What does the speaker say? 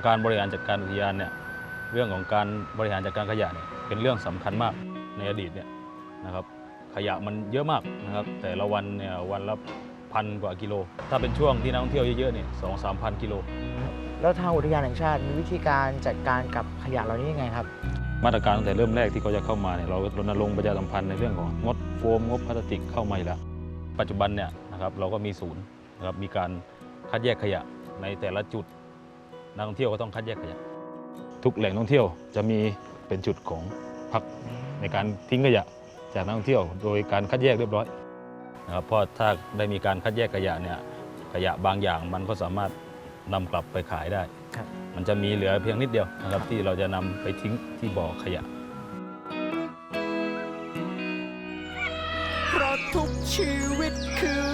การบริหารจัดการอุทยานเนี่ยเรื่องของการบริหารจัดการขยะเนี่ยเป็นเรื่องสำคัญมากในอดีตเนี่ยนะครับขยะมันเยอะมากนะครับแต่ละวันเนี่ยวันละพันกว่ากิโล ถ้าเป็นช่วงที่นักท่องเที่ยวเยอะๆเนี่ยสองสามพันกิโล แล้วทางอุทยานแห่งชาติมีวิธีการจัดการกับขยะเหล่านี้ยังไงครับ มาตรการตั้งแต่เริ่มแรกที่เขาจะเข้ามาเนี่ยเรารณรงค์ประชาสัมพันธ์ในเรื่องของงดโฟมงดพลาสติกเข้ามาอยู่แล้ว ปัจจุบันเนี่ยนะครับเราก็มีศูนย์นะครับมีการคัดแยกขยะในแต่ละจุด นักท่องเที่ยวก็ต้องคัดแยกขยะทุกแหล่งท่องเที่ยวจะมีเป็นจุดของพักในการทิ้งขยะจากนักท่องเที่ยว โดยการคัดแยกเรียบร้อยนะครับเพราะถ้าได้มีการคัดแยกขยะเนี่ยขยะบางอย่างมันก็สามารถนำกลับไปขายได้มันจะมีเหลือเพียงนิดเดียวนะครับที่เราจะนำไปทิ้งที่บ่อขยะ เพราะทุกชีวิตคือ